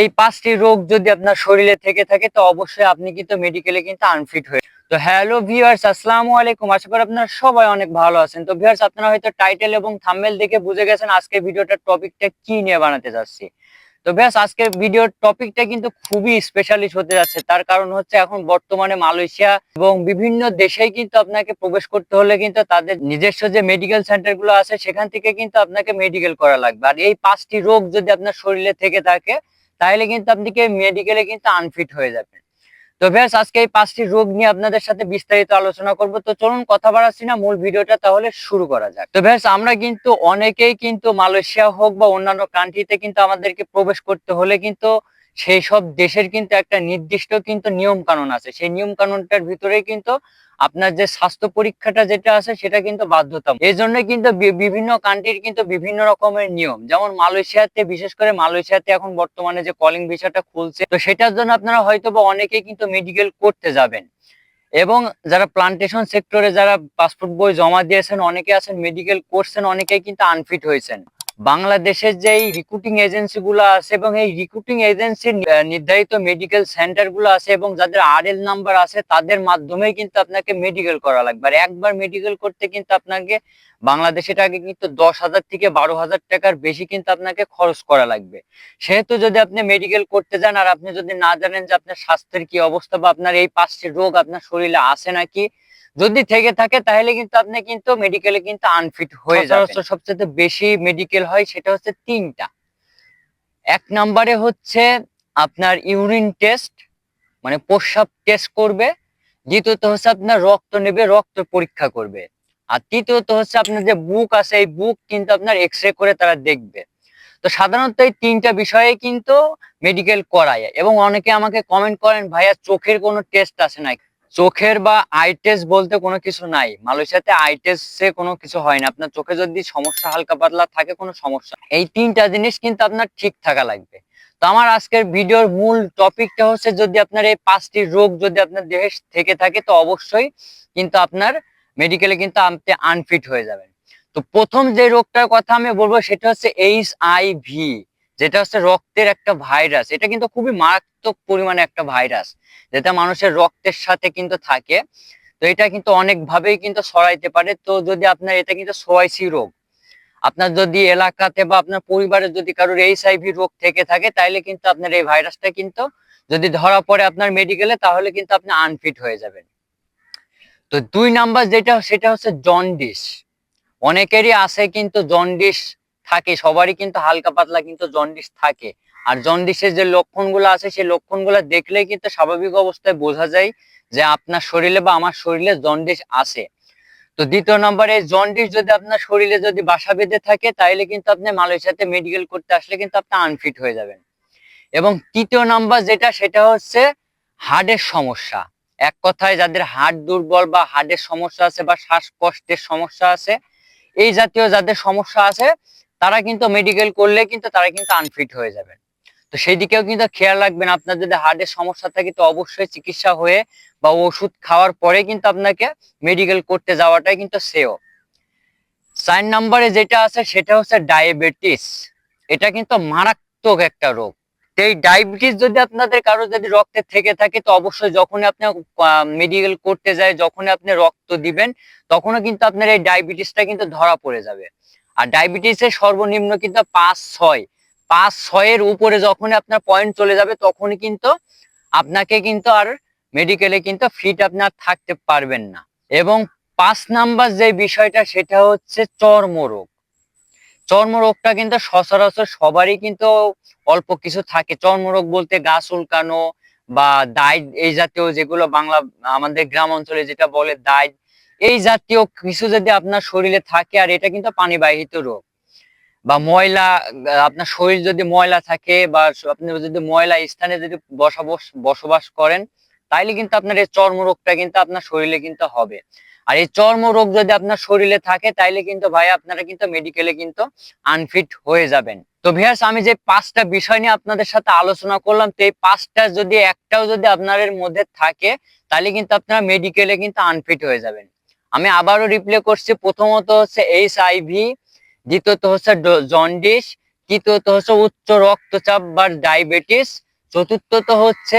এই পাঁচটি রোগ যদি আপনার শরীরে থেকে থাকে, তো অবশ্যই আপনি কিন্তু মেডিকেলে কিন্তু আনফিট হয়ে তো হ্যালো ভিউয়ার্স আসসালামু আলাইকুম। আশা করি আপনারা সবাই অনেক ভালো আছেন। তো ভিউয়ার্স আপনারা হয়তো টাইটেল এবং থাম্বনেল দেখে বুঝে গেছেন আজকে ভিডিওটার টপিকটা কি নিয়ে বানাতে যাচ্ছি। তো ব্যাস আজকের ভিডিওর টপিকটা কিন্তু খুবই স্পেশালিস্ট হতে যাচ্ছে। তার কারণ হচ্ছে এখন বর্তমানে মালয়েশিয়া এবং বিভিন্ন দেশেই কিন্তু আপনাকে প্রবেশ করতে হলে কিন্তু তাদের নিজস্ব যে মেডিকেল সেন্টারগুলো আছে, সেখান থেকে কিন্তু আপনাকে মেডিকেল করা লাগবে। আর এই পাঁচটি রোগ যদি আপনার শরীরে থেকে থাকে তাহলে কিন্তু আপনাকে মেডিকেলে কিন্তু আনফিট হয়ে যাবেন। তো ভ্যাস আজকে এই পাঁচটি রোগ নিয়ে আপনাদের সাথে বিস্তারিত আলোচনা করব। তো চলুন কথা বাড়াচ্ছি না, মূল ভিডিওটা তাহলে শুরু করা যাক। তো ভ্যাস আমরা কিন্তু অনেকেই কিন্তু মালয়েশিয়া হোক বা অন্যান্য কান্ট্রিতে কিন্তু আমাদেরকে প্রবেশ করতে হলে কিন্তু সেই সব দেশের কিন্তু একটা নির্দিষ্ট কিন্তু নিয়ম কানুন আছে। সেই নিয়ম কানুনটার ভিতরে কিন্তু আপনার যে স্বাস্থ্য পরীক্ষাটা যেটা আছে, সেটা কিন্তু বাধ্যতামূলক। এই জন্য কিন্তু বিভিন্ন কান্ট্রির কিন্তু বিভিন্ন রকমের নিয়ম। যেমন মালয়েশিয়াতে, বিশেষ করে মালয়েশিয়াতে এখন বর্তমানে যে কলিং ভিসাটা খুলছে, তো সেটার জন্য আপনারা হয়তো বা অনেকেই কিন্তু মেডিকেল করতে যাবেন। এবং যারা প্লান্টেশন সেক্টরে যারা পাসপোর্ট বই জমা দিয়েছেন, অনেকে আছেন মেডিকেল করছেন, অনেকেই কিন্তু আনফিট হয়েছেন। বাংলাদেশের যে এই রিক্রুটিং এজেন্সি গুলো আছে এবং এই রিক্রুটিং এজেন্সির নির্ধারিত মেডিকেল সেন্টারগুলো আছে এবং যাদের আর এল নাম্বার আছে, তাদের মাধ্যমেই কিন্তু আপনাকে মেডিকেল করা লাগবে। আর একবার মেডিকেল করতে কিন্তু আপনাকে বাংলাদেশে টাকা কিন্তু দশ হাজার থেকে বারো হাজার টাকার বেশি কিন্তু আপনাকে খরচ করা লাগবে। সেহেতু যদি আপনি মেডিকেল করতে যান আর আপনি যদি না জানেন যে আপনার স্বাস্থ্যের কি অবস্থা বা আপনার এই পাঁচটি রোগ আপনার শরীরে আছে নাকি যদি থেকে থাকে তাহলে কিন্তু আপনি কিন্তু মেডিকেলে কিন্তু আনফিট হয়ে যাবে সবচেয়ে বেশি মেডিকেল হয় সেটা হচ্ছে তিনটা। এক নম্বরে হচ্ছে আপনার ইউরিন টেস্ট মানে প্রস্রাব টেস্ট করবে। দ্বিতীয়ত হচ্ছে আপনার রক্ত নেবে রক্ত পরীক্ষা করবে। আর তৃতীয়ত হচ্ছে আপনার যে বুক আছে এই বুক কিন্তু আপনার এক্স রে করে তারা দেখবে। তো সাধারণত এই তিনটা বিষয়ে কিন্তু মেডিকেল করায়। এবং অনেকে আমাকে কমেন্ট করেন ভাইয়া চোখের কোনো টেস্ট আছে নাকি চোখের বা আই টেস্ট বলতে কোনো কিছু নাই। মালয়েশিয়াতে আই টেস্টে কোনো কিছু হয় না। আপনার চোখে যদি সমস্যা, হালকা পাতলা থাকে, কোনো সমস্যা এই তিনটা জিনিস কিন্তু আপনার ঠিক থাকা লাগবে। তো আমার আজকের ভিডিওর মূল টপিকটা হচ্ছে যদি আপনার এই পাঁচটি রোগ যদি আপনার দেহে থেকে থাকে, তো অবশ্যই কিন্তু আপনার মেডিকেলে কিন্তু আপনি আনফিট হয়ে যাবেন। তো প্রথম যে রোগটার কথা আমি বলব, সেটা হচ্ছে এইচ আই ভি যেটা হচ্ছে রক্তের একটা ভাইরাস এটা কিন্তু খুবই মারাত্মক পরিমাণে একটা ভাইরাস যেটা মানুষের রক্তের সাথে কিন্তু থাকে। তো এটা কিন্তু অনেক ভাবেই কিন্তু ছড়াইতে পারে। তো যদি আপনার এটা কিন্তু সোয়াইসি রোগ, আপনার যদি এলাকাতে বা আপনার পরিবারে যদি কারোর এইচআইভি রোগ থেকে থাকে তাহলে কিন্তু আপনার এই ভাইরাসটা কিন্তু যদি ধরা পড়ে আপনার মেডিকেলে তাহলে কিন্তু আপনি আনফিট হয়ে যাবেন। তো দুই নাম্বার যেটা, সেটা হচ্ছে জন্ডিস অনেকেরই আছে কিন্তু জন্ডিস থাকে, সবারই কিন্তু হালকা পাতলা কিন্তু জন্ডিস থাকে। আর জন্ডিসের যে লক্ষণগুলো আছে, সেই লক্ষণগুলো দেখলে কিন্তু স্বাভাবিক অবস্থায় বোঝা যায় যে আপনার শরীরে বা আমার শরীরে জন্ডিস আছে। তো দ্বিতীয় নম্বরে জন্ডিস যদি আপনার শরীরে যদি বাসা বেঁধে থাকে তাহলে কিন্তু আপনি মালয়েশিয়াতে মেডিকেল করতে আসলে কিন্তু আপনি আনফিট হয়ে যাবেন। এবং তৃতীয় নাম্বার যেটা, সেটা হচ্ছে হার্টের সমস্যা। এক কথায় যাদের হার্ট দুর্বল বা হার্টের সমস্যা আছে বা শ্বাসকষ্টের সমস্যা আছে, এই জাতীয় যাদের সমস্যা আছে তারা কিন্তু মেডিকেল করলে কিন্তু তারা কিন্তু আনফিট হয়ে যাবেন তো সেই দিকেও কিন্তু খেয়াল রাখবেন, আপনার যদি হার্টের সমস্যা থাকে তো অবশ্যই চিকিৎসা হয়ে বা ওষুধ খাওয়ার পরে কিন্তু আপনাকে মেডিকেল করতে যাওয়াটাই কিন্তু সেও। চার নম্বরে যেটা আছে সেটা হচ্ছে ডায়াবেটিস এটা কিন্তু মারাত্মক একটা রোগ। এই ডায়াবেটিস যদি আপনাদের কারও যদি রক্তে থেকে থাকে তো অবশ্যই যখনই আপনি মেডিকেল করতে যায়, যখনই আপনি রক্ত দিবেন, তখনও কিন্তু আপনার এই ডায়াবেটিসটা কিন্তু ধরা পড়ে যাবে। আর ডায়াবেটিসের সর্বনিম্ন কিন্তু পাঁচ ছয়। পাঁচ ছয়ের উপরে যখন আপনার পয়েন্ট চলে যাবে, তখনই কিন্তু আপনাকে কিন্তু আর মেডিকেলে কিন্তু ফিট আপনার থাকতে পারবেন না। এবং পাঁচ নাম্বার যে বিষয়টা, সেটা হচ্ছে চর্মরোগ। চর্মরোগটা কিন্তু সচরাচর সবারই কিন্তু অল্প কিছু থাকে। চর্মরোগ বলতে গা চুলকানো বা দায় এই জাতীয় যেগুলো বাংলা, আমাদের গ্রাম অঞ্চলে যেটা বলে দায় এই জাতীয় কিছু যদি আপনার শরীরে থাকে, আর এটা কিন্তু পানিবাহিত রোগ। বা ময়লা, আপনার শরীর যদি ময়লা থাকে, বা আপনি যদি ময়লা স্থানে যদি বসবাস বসবাস করেন, তাইলে কিন্তু আপনার এই চর্মরোগটা কিন্তু আপনার শরীরে কিন্তু হবে। আর এই চর্মরোগ যদি আপনার শরীরে থাকে, তাইলে কিন্তু ভাই আপনারা কিন্তু মেডিকেলে কিন্তু আনফিট হয়ে যাবেন। তো ভিয়াস আমি যে পাঁচটা বিষয় নিয়ে আপনাদের সাথে আলোচনা করলাম, তো এই পাঁচটা যদি একটাও যদি আপনাদের মধ্যে থাকে তাহলে কিন্তু আপনারা মেডিকেলে কিন্তু আনফিট হয়ে যাবেন। আমি আবারও রিপ্লে করছি। প্রথমত হচ্ছে এইচ আইভি দ্বিতীয়ত হচ্ছে জন্ডিস তৃতীয়ত হচ্ছে উচ্চ রক্তচাপ বা ডায়াবেটিস চতুর্থত হচ্ছে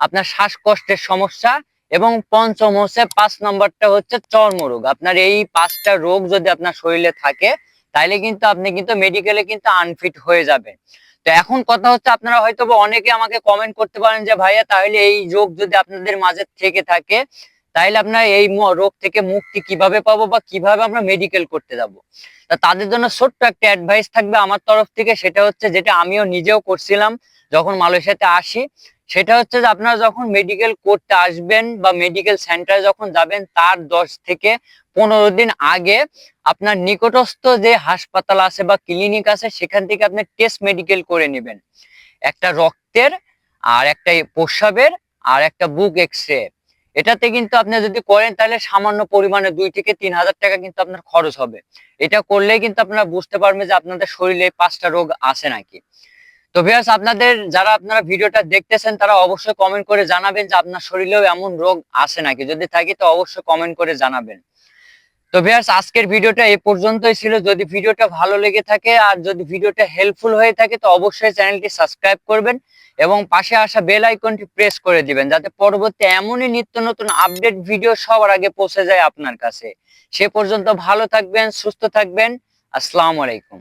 আপনার শ্বাসকষ্টের সমস্যা এবং পঞ্চম হচ্ছে পাঁচ নম্বরটা হচ্ছে চর্মরোগ। আপনার এই পাঁচটা রোগ যদি আপনার শরীরে থাকে তাহলে কিন্তু আপনি কিন্তু মেডিকেলে কিন্তু আনফিট হয়ে যাবেন। তো এখন কথা হচ্ছে আপনারা হয়তো অনেকে আমাকে কমেন্ট করতে পারেন যে, ভাইয়া, তাহলে এই রোগ যদি আপনাদের মাঝে থেকে থাকে তাহলে আপনার এই রোগ থেকে মুক্তি কীভাবে পাবো বা কীভাবে আমরা মেডিকেল করতে যাব? তা তাদের জন্য ছোট্ট একটা অ্যাডভাইস থাকবে আমার তরফ থেকে, সেটা হচ্ছে যেটা আমিও নিজেও করছিলাম যখন মালয়েশিয়াতে আসি, সেটা হচ্ছে যে আপনারা যখন মেডিকেল করতে আসবেন বা মেডিকেল সেন্টারে যখন যাবেন, তার দশ থেকে পনেরো দিন আগে আপনার নিকটস্থ যে হাসপাতাল আছে বা ক্লিনিক আছে, সেখান থেকে আপনি টেস্ট মেডিকেল করে নেবেন। একটা রক্তের আর একটা প্রস্রাবের আর একটা বুক এক্স রে এটাতে কিন্তু আপনি যদি করেন তাহলে সামান্য পরিমাণে দুই থেকে তিন হাজার টাকা কিন্তু আপনার খরচ হবে। এটা করলে কিন্তু আপনারা বুঝতে পারবেন যে আপনাদের শরীরে পাঁচটা রোগ আছে নাকি। তো ভিয়াস আপনাদের যারা আপনারা ভিডিওটা দেখতেছেন, তারা অবশ্যই কমেন্ট করে জানাবেন যে আপনার শরীরেও এমন রোগ আছে নাকি। যদি থাকে তো অবশ্যই কমেন্ট করে জানাবেন। তো ভিয়ার্স আজকের ভিডিওটা এ পর্যন্তই ছিল। যদি ভিডিওটা ভালো লেগে থাকে আর যদি ভিডিওটা হেল্পফুল হয়ে থাকে, তো অবশ্যই চ্যানেলটি সাবস্ক্রাইব করবেন এবং পাশে আসা বেল আইকনটি প্রেস করে দিবেন, যাতে পরবর্তী এমনই নিত্য নতুন আপডেট ভিডিও সবার আগে পৌঁছে যায় আপনার কাছে। সে পর্যন্ত ভালো থাকবেন, সুস্থ থাকবেন। আসসালামু আলাইকুম।